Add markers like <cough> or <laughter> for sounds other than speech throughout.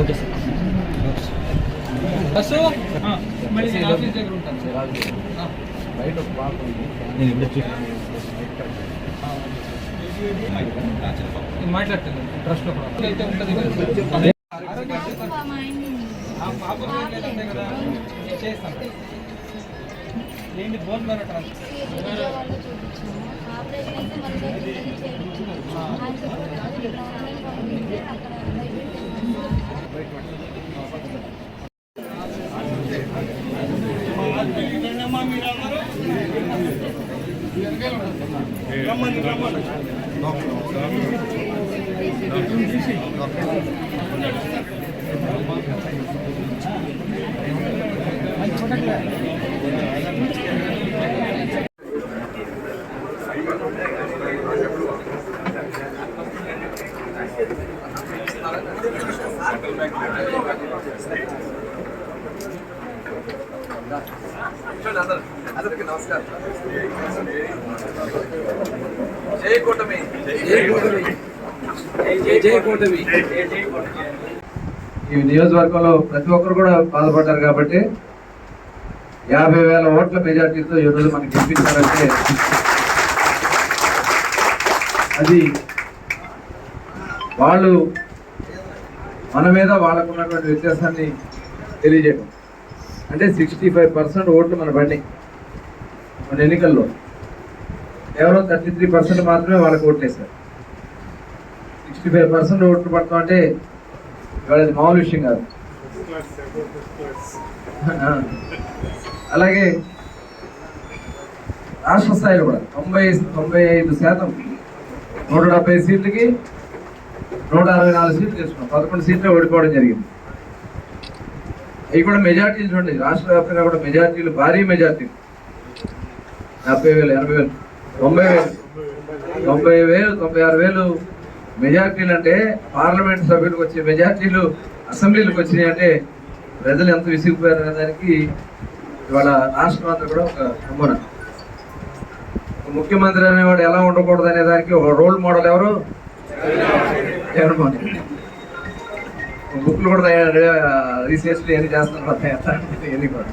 Okay sir. Bus? ఆ, మళ్ళీ నేను ఆఫీస్ దగ్గర ఉంటాను సార్. ఆ, నేను ఇప్పుడు చూ- నేను మాట్లాడతాను. ట్రస్ట్లో కూడా. అయితే ఉంటుంది కదా అదే. ఆరోగ్య ఆ పాప లేదు అంతే కదా నేను చేస్తాను. ఏంటి బోన్ మేర ట్రాన్స్ఫర్ విజయవాడలో చూపించాము ఆపరేషన్ అయితే మన దగ్గర చేయించాము ఆయన చెప్పారు గ్రౌండ్ పంపించి అక్కడ బయట అందరికి నమస్కారం జై కూటమి జై కూటమి జై కూటమి ఈ నియోజకవర్గంలో ప్రతి ఒక్కరు కూడా బాధపడ్డారు కాబట్టి యాభై వేల ఓట్ల మెజార్టీతో ఈరోజు మనకి గెలిపించారంటే అది వాళ్ళు మన మీద వాళ్ళకు ఉన్నటువంటి వ్యత్యాసాన్ని తెలియజేయడం. అంటే సిక్స్టీ ఫైవ్ పర్సెంట్ ఓట్లు మన బండి మన ఎన్నికల్లో. కేవలం థర్టీ త్రీ పర్సెంట్ మాత్రమే వాళ్ళకి ఓట్లు సిక్స్టీ ఫైవ్ పర్సెంట్ ఓట్లు పడతాం అంటే ఇవాళ అది మామూలు విషయం కాదు. <laughs> అలాగే రాష్ట్ర స్థాయిలో కూడా తొంభై తొంభై ఐదు శాతం నూట డెబ్బై సీట్లకి నూట అరవై నాలుగు సీట్లు తెచ్చుకున్నాం పదకొండు సీట్లు ఓడిపోవడం జరిగింది. అవి కూడా మెజార్టీలు చూడండి. రాష్ట్ర వ్యాప్తంగా కూడా మెజార్టీలు భారీ మెజార్టీలు. డెబ్బై వేలు ఎనభై వేలు తొంభై వేలు తొంభై వేలు తొంభై ఆరు వేలు మెజార్టీలు అంటే పార్లమెంట్ సభ్యులకు వచ్చే మెజార్టీలు అసెంబ్లీలకు వచ్చినాయి అంటే ప్రజలు ఎంత విసిగిపోయారు అనే దానికి ఇవాళ రాష్ట్రం అంతా కూడా ఒక నమూనా. ముఖ్యమంత్రి అనేవాడు ఎలా ఉండకూడదు అనే దానికి ఒక రోల్ మోడల్ ఎవరు? జగన్మోహన్ రెడ్డి. బుక్లు కూడా రీసెర్చ్లు ఏం చేస్తున్నారు ఇవన్నీ కూడా.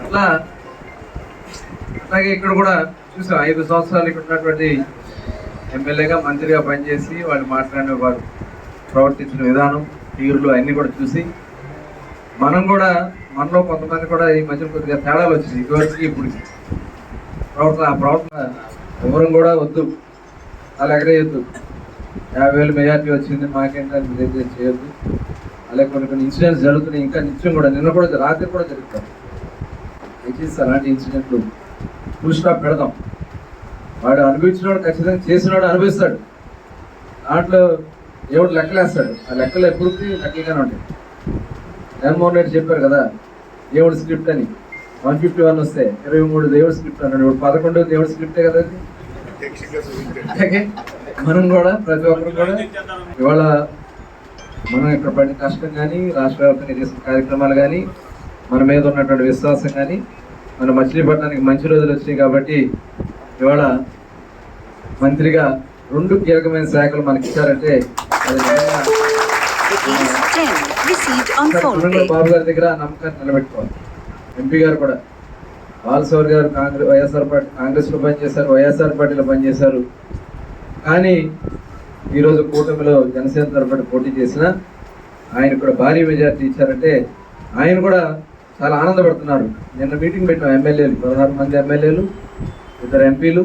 అట్లా అలాగే ఇక్కడ కూడా చూసాం ఐదు సంవత్సరాలు ఇక్కడ ఉన్నటువంటి ఎమ్మెల్యేగా మంత్రిగా పనిచేసి వాళ్ళు మాట్లాడిన వారు ప్రవర్తించిన విధానం తీరులు అన్నీ కూడా చూసి మనం కూడా మనలో కొంతమంది కూడా ఈ మధ్య కొద్దిగా తేడాలు వచ్చింది ఇదివరకు ఇప్పుడు ప్రవర్తన ఆ ప్రవర్తన ఎవరం కూడా వద్దు. అలా ఎగరేయొద్దు యాభై వేలు మెజార్టీ వచ్చింది మాకేంటని మీరు చేయొద్దు. అలాగే కొన్ని కొన్ని ఇన్సిడెంట్స్ జరుగుతున్నాయి ఇంకా నిత్యం కూడా నిన్న కూడా రాత్రి కూడా జరుగుతాయి. దయచేసి అలాంటి ఇన్సిడెంట్లు ఫుల్ స్టాప్ పెడదాం. వాడు అనుభవించినవాడు ఖచ్చితంగా చేసినవాడు అనుభవిస్తాడు. దాంట్లో ఎవడు లెక్కలేస్తాడు. ఆ లెక్కలు ఎప్పుడు లెక్కలుగానే ఉంటాయి. జగన్మోహన్ రెడ్డి చెప్పారు కదా దేవుడు స్క్రిప్ట్ అని. వన్ ఫిఫ్టీ వన్ వస్తే ఇరవై మూడు దేవుడు స్క్రిప్ట్ అన్నాడు. ఇప్పుడు పదకొండు దేవుడు స్క్రిప్టే కదా అది అలాగే మనం కూడా ప్రతి ఒక్కరు కూడా ఇవాళ మనం ఇక్కడ పడిన కష్టం కానీ రాష్ట్ర వ్యాప్తంగా చేసిన కార్యక్రమాలు కానీ మన మీద ఉన్నటువంటి విశ్వాసం కానీ మన మచిలీపట్నానికి మంచి రోజులు వచ్చినాయి కాబట్టి ఇవాళ మంత్రిగా రెండు కీలకమైన శాఖలు మనకి ఇచ్చారంటే అది నిజంగా Rupees 10 received on sir phone. పురంగల pay. బాబు గారి దగ్గర నమ్మకాన్ని నిలబెట్టుకోవాలి. ఎంపీ గారు కూడా బాలసౌర్ గారు కాంగ్రెస్ వైఎస్ఆర్ పార్టీ కాంగ్రెస్లో పనిచేశారు వైఎస్ఆర్ పార్టీలో పనిచేశారు. కానీ ఈరోజు కూటమిలో జనసేన తరఫున పోటీ చేసిన ఆయన కూడా భారీ మెజార్టీ ఇచ్చారంటే ఆయన కూడా చాలా ఆనందపడుతున్నారు. నిన్న మీటింగ్ పెట్టిన ఎమ్మెల్యేలు పదహారు మంది ఎమ్మెల్యేలు ఇద్దరు ఎంపీలు